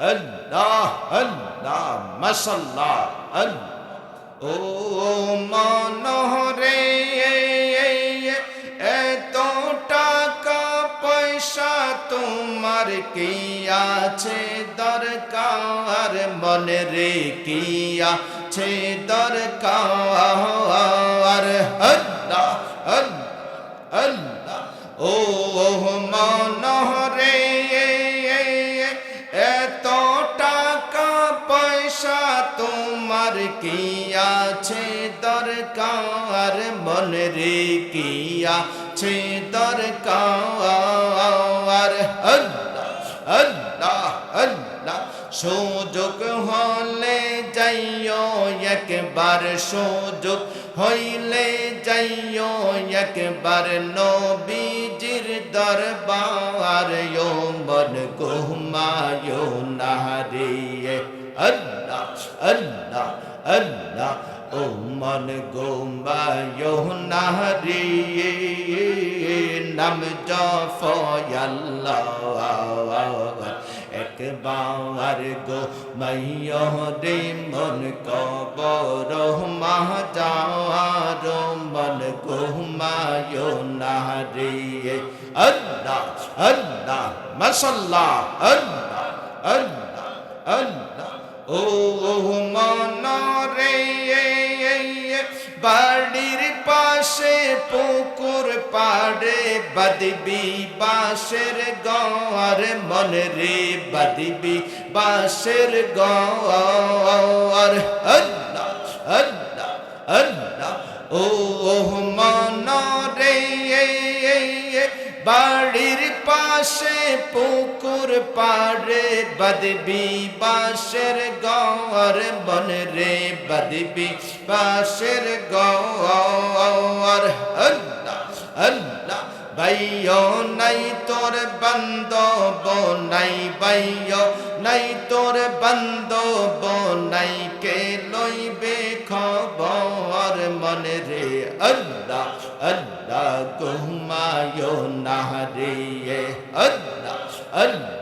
আল্লাহ আল্লাহ মাসাল্লাহ আল্লাহ। ও মনোহরে এত টাকা পয়সা তোমার কি আছে? দরকার মনে রে, কি আছে? দরকার আল্লাহ আল্লাহ আল্লাহ। ও মনোহরে কি আছে দরকার, মন রে কি আছে দরকার। আল্লাহ আল্লাহ আল্লাহ, সুযোগ হলে যাইও, একবার সুযোগ হইলে যাইও, একবার নবীজির দরবার ও মন ঘুমায়ো নারিয়ে আল্লাহ আল্লাহ আল্লাহ ও মন ঘুমায়ো নারিয়ে নাম জফয়াল্লাহ একবার গো মাইয় রে মন কবর মাহাজার মন ঘুমায় না রে আল্লাহ আল্লাহ মাসাল্লাহ আল্লাহ আল্লাহ আল্লাহ। ও মন রে বাড়ির পাশে পুকুর পাড়ে, বদবি বাসের গর মন রে বদবি বাসের গর আল্লাহ আল্লাহ আল্লাহ ও মন পুকুর পাড়ে বদবি বাসের গর বন রে বদবি বাসের গর। আল্লাহ আল্লাহ, বাইয় নাই তোর বান্ধব, নাই বাইয় নাই তোর বান্ধব, নাই কে লইবে খবর মন রে। আল্লাহ আল্লাহ, ঘুমায় না রে। আল্লাহ আল্লাহ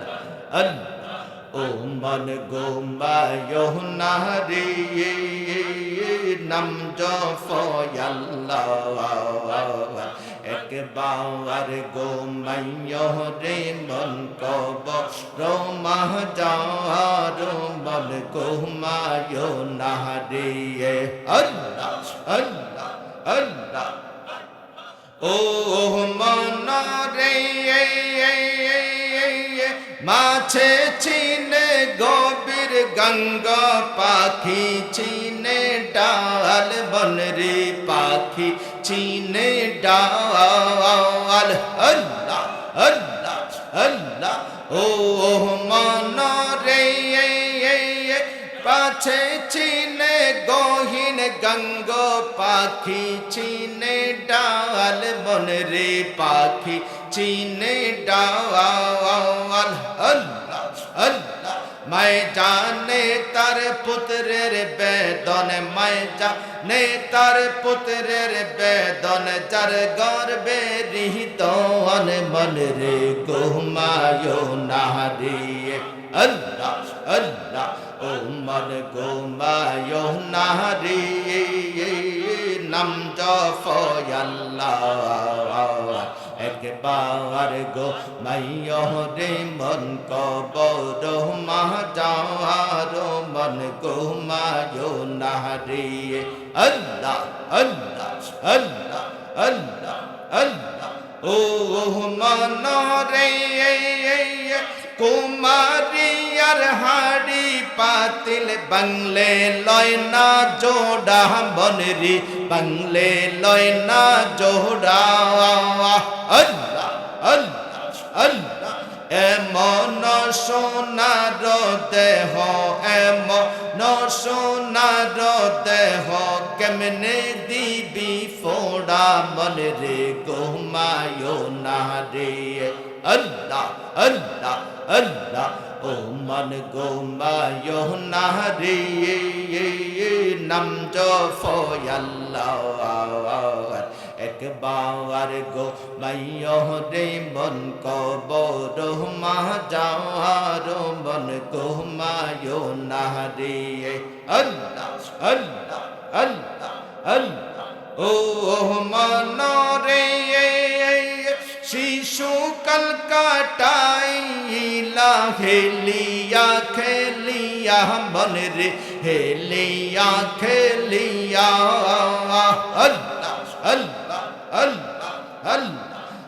ও মন ঘুমায় না রে নাম জফয়াল্লাহ। একবার গোমাইয় রে মন কব রোমাহ যার মন গোমায় না রে আল্লাহ আল্লাহ আল্লাহ। ও মন রে মাছে চিনে গভীর গঙ্গা, পাখি চিনে ডাল, বনরে পাখি চিনে ডাল। আল্লাহ আল্লাহ আল্লাহ, ও মন রে পাছে চিনে গহীন গঙ্গ, পাখি চিনে ডাল, বনরে পাখি চিনে ডাল আল্লাহ আল্লাহ। মাই জানে তার পুত্রের বেদন মাই জানে তার পুত্রের বেদন, যার গর্বে হৃদন মন রে, ঘুমায় না রে। আল্লাহ আল্লাহ, ও মন ঘুমায় না রে। নাম জফয়াল্লাহ একবার গো মাইয় রে মন কবর মাহাজার মন ঘুমায় না রে। আল্লাহ আল্লাহ আল্লাহ আল্লাহ আল্লাহ, ও মন রে কুমারিয়ার হাড়ি পাতিল বাংলে লয় জোড়া বনরি বাংলে লয় জোড়া। মন রে ঘুমায় না রে আল্লাহ আল্লাহ আল্লাহ ও মন ঘুমায় না রে নাম জফয়াল্লাহ এক একবার গো মাইয় রে মন কবর মা যাওয়ার মন ঘুমায় না রে আল্লাহ আল্লাহ আল্লাহ আল্লাহ ও মন রে শিশু কল কাটাইলা, হেলিয়া খেলিয়া মন রে হেলিয়া খেলিয়া। আল্লাহ আল্লাহ আল্লাহ আল্লাহ।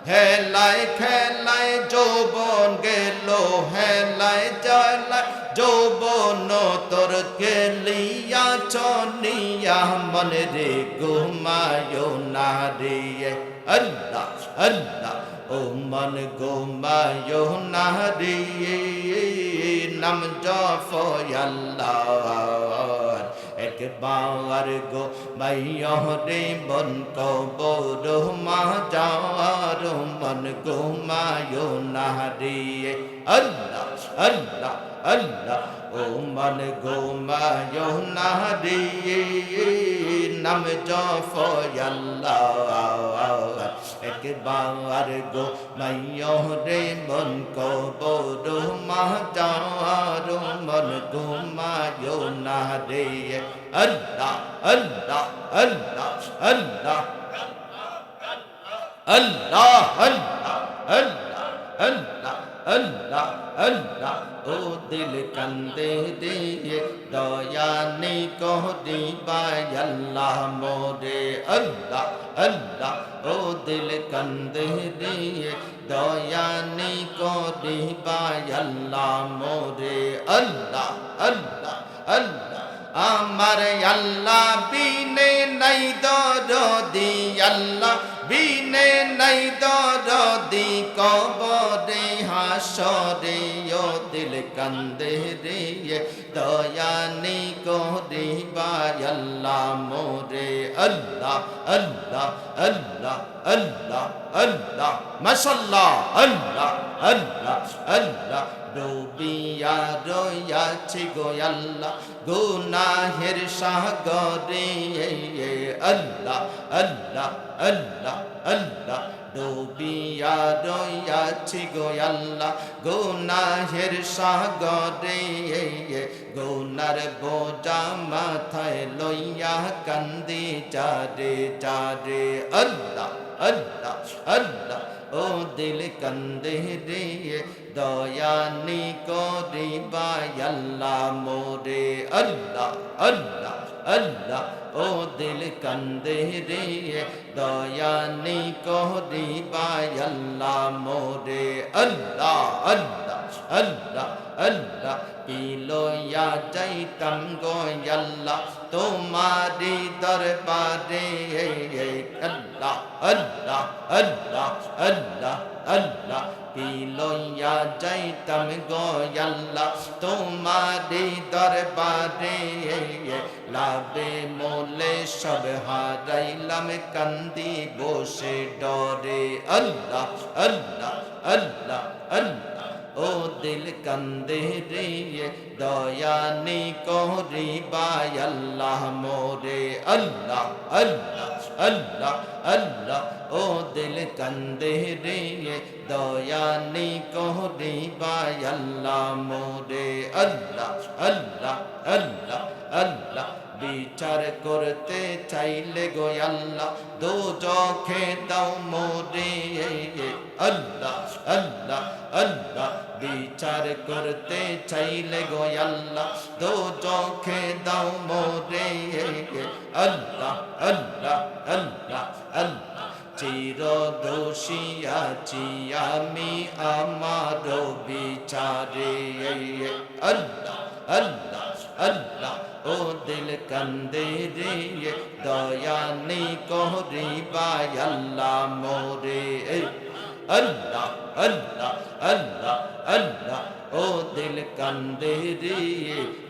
হেলায় খেলায় যৌবন গেল হেলায় জলায় যৌবন তোর গেলিয়া চনিয়া, মন রে ঘুমায় না রে। আল্লাহ আল্লাহ, ও মন ঘুমায় না রে। নাম জফয় আল্লাহ। একবার গো মাইয় রে মন কবর মা যাওয়ার মন ঘুমায় না রে আল্লাহ আল্লাহ আল্লাহ ও মন ঘুমায় না রে নাম জফয় আল্লাহ একবার গো মাইয় রে মন কবর মা যাওয়ার মন ঘুমায় না রে আল্লাহ আল্লাহ আল্লাহ আল্লাহ Allah, Allah, Allah, Allah, Allah, Allah. ও দিল কান্দে দিয়ে দয়া নে কহরি আল্লাহ মোরে আল্লাহ আল্লাহ ও দিল কান্দে দিয়ে দয়া নে কহরি আল্লাহ মোরে আল্লাহ আল্লাহ আল্লাহ আমার আল্লাহ বিনে নাই দরদি আল্লাহ বিনে নাই দরদি কান্দে রে দয়ানি কোরে বাই আল্লাহ, মোরে আল্লাহ আল্লাহ আল্লাহ আল্লাহ আল্লাহ মাশাল্লাহ আল্লাহ আল্লাহ আল্লাহ ডুবিয়া রয়াছি গো গুনাহের সাগরে আল্লাহ আল্লাহ আল্লাহ আল্লাহ ডুবিয়া রয়াছি গো আল্লাহ, গুনাহের সাগরে গুনার বোঝা মাথায় লইয়া কান্দি চারে চারে আল্লাহ আল্লাহ আল্লাহ, ও দিল কান্দে রে দয়ানি করি আল্লাহ, মোরে আল্লাহ আল্লাহ আল্লাহ ও দিল কান্দে রে দয়ানি করি আল্লাহ মোরে, আল্লাহ আল্লাহ আল্লাহ আল্লাহ পিলোয়া যাইতাম গো, আল্লাহ। তোমারি দরবারে আল্লাহ আল্লাহ আল্লাহ আল্লাহ আল্লাহ। পিলোয়া যাইতাম গো আল্লাহ, তোমারি দরবারে লাভে মোলে সব হারাইলাম, কান্দি বসে ডরে। আল্লাহ আল্লাহ আল্লাহ আল্লাহ। ও দিল কান্দে রে দয়ানি কোহরি বাই আল্লাহ, মোরে আল্লাহ আল্লাহ আল্লাহ আল্লাহ। ও দিল কান্দে রে দয়ানি কোহরি বাই আল্লাহ, মোরে আল্লাহ আল্লাহ আল্লাহ আল্লাহ। বিচার করতে চাইলে গো আল্লাহ দো চোখে দাও মোরে আল্লাহ আল্লাহ আল্লাহ। বিচার করতে চাইলে গো আল্লাহ, দো চোখে দাও মোরে। আল্লাহ আল্লাহ আল্লাহ আল্লাহ চির দোষিয়াছি আমি আমার বিচারে। আল্লাহ আল্লাহ আল্লাহ, ও দিল কান্দে রে দয়ানি কোহরি বাই আল্লাহ মোরে। আল্লাহ আল্লাহ আল্লাহ আল্লাহ ও দিল কান্দে রে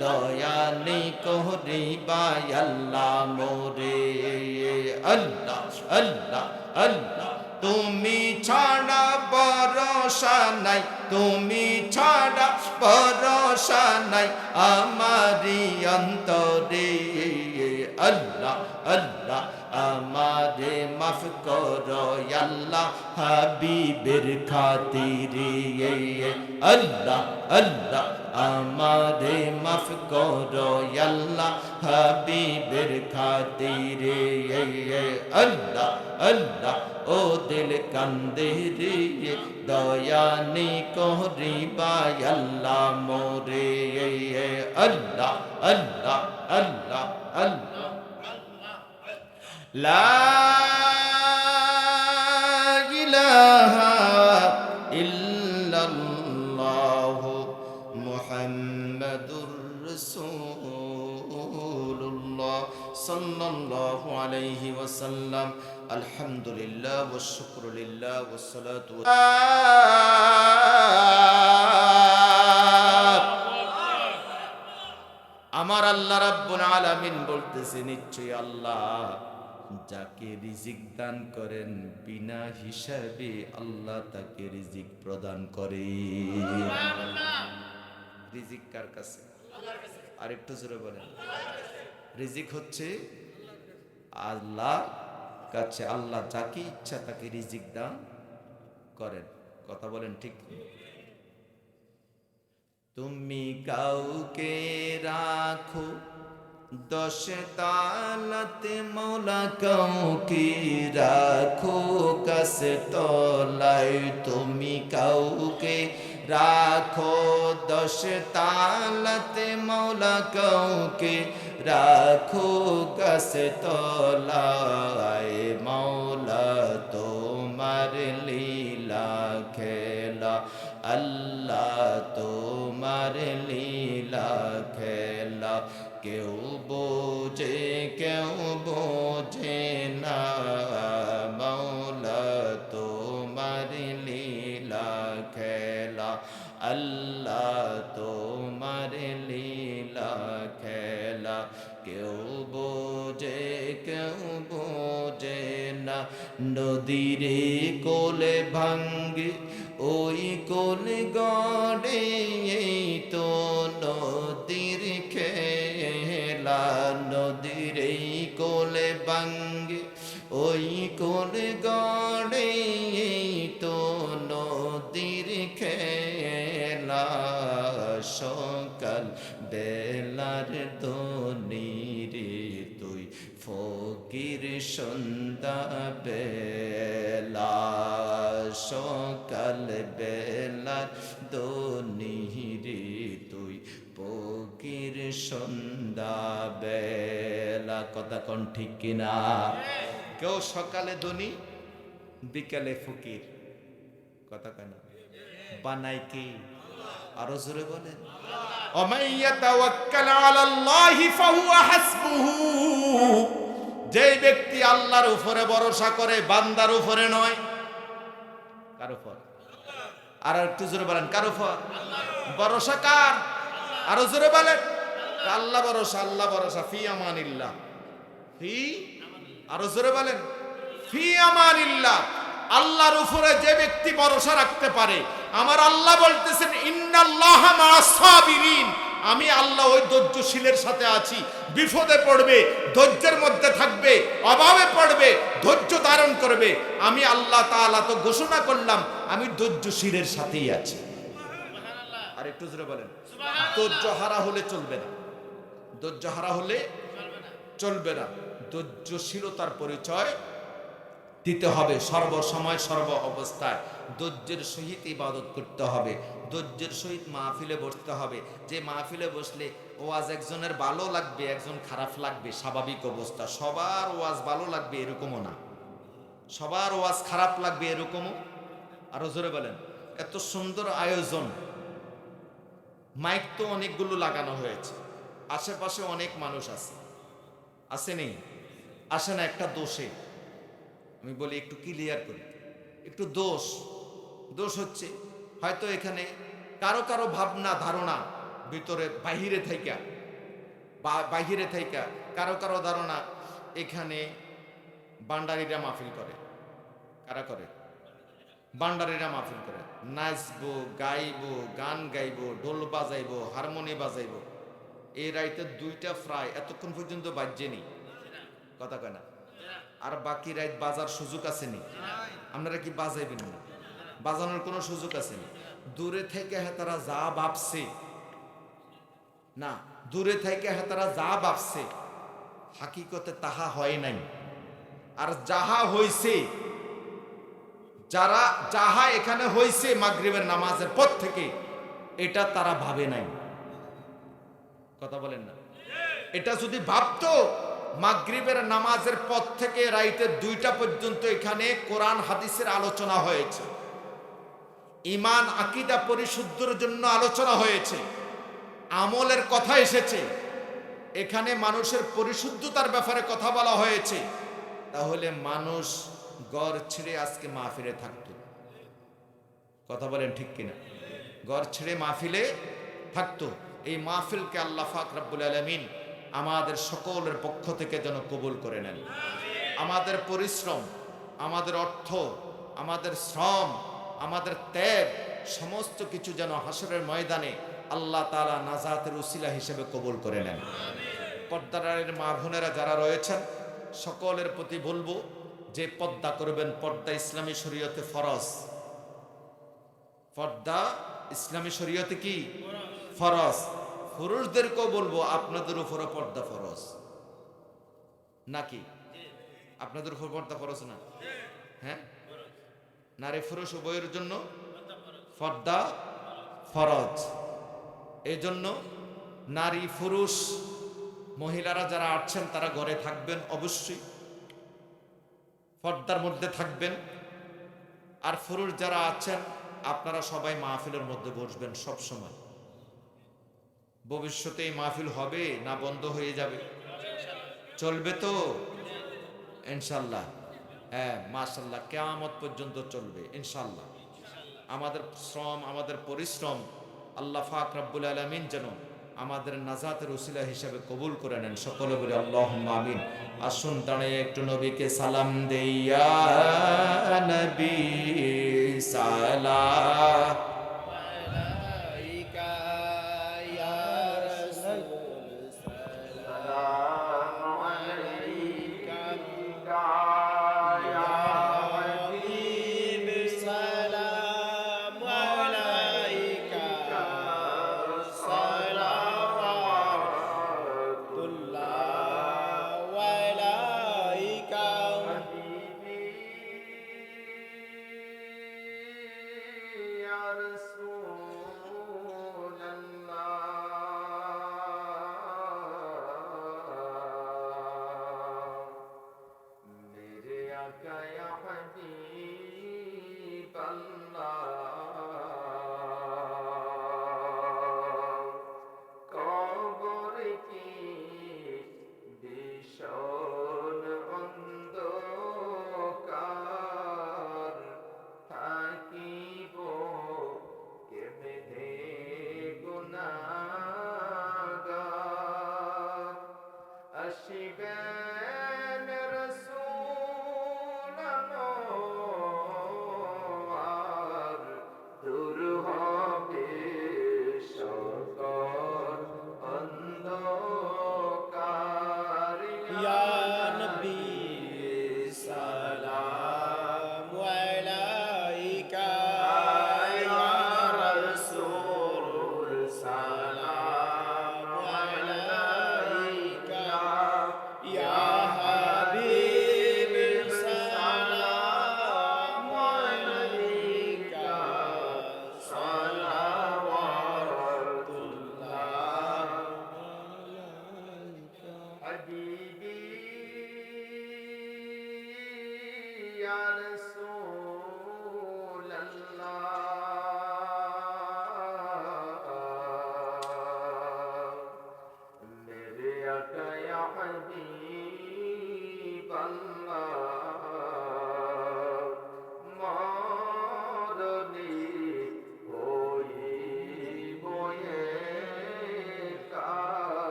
দয়ানি কোহরি বাই আল্লাহ মোরে আল্লাহ আল্লাহ আল্লাহ তুমি ছাড়া ভরসা নাই তুমি ছাড়া ভরসা নাই আমারি অন্তরে আল্লাহ আল্লাহ আমারে মাফ করো আল্লাহ, হাবিবের খাতিরে। আল্লাহ আল্লাহ, আমারে মাফ করো আল্লাহ, হাবিবের খাতিরে। আল্লাহ আল্লাহ ও দিল কান্দে রে দয়ানি করিবা আল্লাহ মোরে। আল্লাহ আল্লাহ আল্লাহ আল্লাহ لا إله إلا الله محمد رسول الله صلى الله عليه وسلم الحمد لله والشكر لله والصلاة والسلام আমার আল্লাহ রাব্বুল আলামিন বলতেছে নিশ্চয়ই আল্লাহ যাকে রিজিক দান করেন বিনা হিসাবে আল্লাহ তাকে রিজিক প্রদান করে। রিজিক কার কাছে? আর একটু জোরে বলেন। রিজিক হচ্ছে আল্লাহ কাছে আল্লাহ যাকে ইচ্ছা তাকে রিজিক দান করেন। কথা বলেন ঠিক তুমি কাউকে রাখো দশ তালাতে মৌলা কাউকে রাখো, কাছে তলায় তুমি কাউকে রাখো। দশ তালাতে মৌলা কাউকে রাখো, কাছে তলায় মৌলা তোমার লীলা খেলা। আল্লাহ তোমার লীলা খেলা, কেউ খেলা। আল্লাহ তোমার লীলা খেলা। কেউ বোঝে কেউ বোঝে না। নদীরে কোলে ভাঙ্গে, ওই কোল গড়ে এই তো নদীর খেলা। নদীর এই কোলে ভাঙ্গে, ওই কোল গড়ে সকাল বেলার দনি রে তুই ফকির সন্ধ্যা বেলা সকাল বেলার দনি রে তুই ফকির সন্ধ্যা বেলা কথা কোন ঠিক কিনা? কেউ সকালে ধনী, বিকালে ফকির। কথা কেন বানাই কি? আরও জোরে বলেন। যে ব্যক্তি আল্লাহর উপরে ভরসা করে, বান্দার উপরে নয়। কার উপর? আর একটু জোরে বলেন, কার উপর? ভরসা কার? আরও জোরে বলেন। আল্লাহ ভরসা আল্লাহ ভরসা, ফি আমান ফি? আরও জোরে বলেন। ফি আমান আল্লাহর উপরে যে ব্যক্তি ভরসা রাখতে পারে আমার আল্লাহ বলতেছেন ইন্নাল্লাহ মা'আস সাবিরিন। আমি আল্লাহ ওই ধৈর্যশীলের সাথে আছি। বিপদে পড়বে ধৈর্যের মধ্যে থাকবে অভাবে পড়বে ধৈর্য ধারণ করবে। আমি আল্লাহ তাআলা তো ঘোষণা করলাম আমি ধৈর্যশীলের সাথেই আছি। আর একটু জোরে বলেন ধৈর্য হারা হলে চলবে না। ধৈর্য হারা হলে চলবে না। ধৈর্যশীলতার পরিচয় দিতে হবে সর্বসময় সর্ব অবস্থায়। ধৈর্যের সহিত ইবাদত করতে হবে। ধৈর্যের সহিত মাহফিলে বসতে হবে। যে মাহফিলে বসলে ওয়াজ একজনের ভালো লাগবে, একজন খারাপ লাগবে, স্বাভাবিক অবস্থা। সবার ওয়াজ ভালো লাগবে এরকমও না। সবার ওয়াজ খারাপ লাগবে এরকমও। আরও জোরে বলেন। এত সুন্দর আয়োজন। মাইক তো অনেকগুলো লাগানো হয়েছে। আশেপাশে অনেক মানুষ আছে। আসেনি আসে না একটা দোষে। আমি বলি একটু ক্লিয়ার করি। একটু দোষ। দোষ হচ্ছে। হয়তো এখানে কারও কারও ভাবনা, ধারণা ভিতরে বাহিরে থাইকা, বা বাহিরে থাইকা, কারও কারও ধারণা এখানে বান্ডারিরা মাহফিল করে। কারা করে? বান্ডারিরা মাহফিল করে। নাচবো, গাইবো, গান গাইবো, ঢোল বাজাইবো, হারমোনি বাজাইবো। এই রাইতে দুইটা ফ্রাই এতক্ষণ পর্যন্ত বাজ্যে নেই কথা কয় না? আর বাকি রাত বাজার সুযোগ আসেনি। আপনারা কি বাজাইবেন না? বাজানোর কোনো সুযোগ আসেনি দূরে থেকে হ্যাঁ তারা যা ভাবছে। না, দূরে থেকে হ্যাঁ তারা যা ভাবছে, হাকিকতে তাহা হয় নাই। আর যাহা হইছে, যারা, যাহা এখানে হইছে মাগরিবের নামাজের পর থেকে, এটা তারা ভাবে নাই। কথা বলেন না। এটা যদি ভাবতো, মাগরিবের নামাজের পর থেকে রাইতের দুইটা পর্যন্ত এখানে কোরআন, হাদিসের আলোচনা হয়েছে। ইমান, আকিদা পরিশুদ্ধর জন্য আলোচনা হয়েছে। আমলের কথা এসেছে। এখানে মানুষের পরিশুদ্ধতার ব্যাপারে কথা বলা হয়েছে। তাহলে মানুষ গড় ছেড়ে আজকে মাহফিলে থাকতো। কথা বলেন ঠিক কিনা? গড় ছেড়ে মাহফিলে থাকতো। এই মাহফিলকে আল্লাহ ফাক রাব্বুল আলমিন আমাদের সকলের পক্ষ থেকে যেন কবুল করে নেন। আমাদের পরিশ্রম, আমাদের অর্থ, আমাদের শ্রম আমাদের ত্যাগ সমস্ত কিছু যেন হাসরের ময়দানে আল্লাহ তালা নাজাতের উসিলা হিসেবে কবুল করে নেন। পর্দারের মা বোনেরা যারা রয়েছেন সকলের প্রতি বলব যে পর্দা করবেন পর্দা ইসলামী শরীয়তে ফরজ। পর্দা ইসলামী শরীয়তে কি? ফরজ। পুরুষদেরকেও বলব আপনাদের উপরও পর্দা ফরজ। নাকি? আপনাদের উপর পর্দা ফরজ না? হ্যাঁ? নারী পুরুষ উভয়ের জন্য ফর্দা ফরজ। এই জন্য নারী পুরুষ মহিলারা যারা আছেন, তারা ঘরে থাকবেন অবশ্যই। পর্দার মধ্যে থাকবেন। আর পুরুষ যারা আছেন, আপনারা সবাই মাহফিলের মধ্যে বসবেন সব সময় ভবিষ্যতে এই মাহফিল হবে না বন্ধ হয়ে যাবে। চলবে তো? ইনশাল্লাহ। হ্যাঁ মাশাল্লাহ কেয়ামত পর্যন্ত চলবে ইনশাল্লাহ আমাদের শ্রম, আমাদের পরিশ্রম আল্লাহ ফাক রাব্বুল আলমিন যেন আমাদের নাজাতের উসিলা হিসেবে কবুল করে নেন। সকলে বলে আল্লাহ আমিন। আসুন দাঁড়িয়ে একটু নবীকে সালাম দেয়া নবী সালাম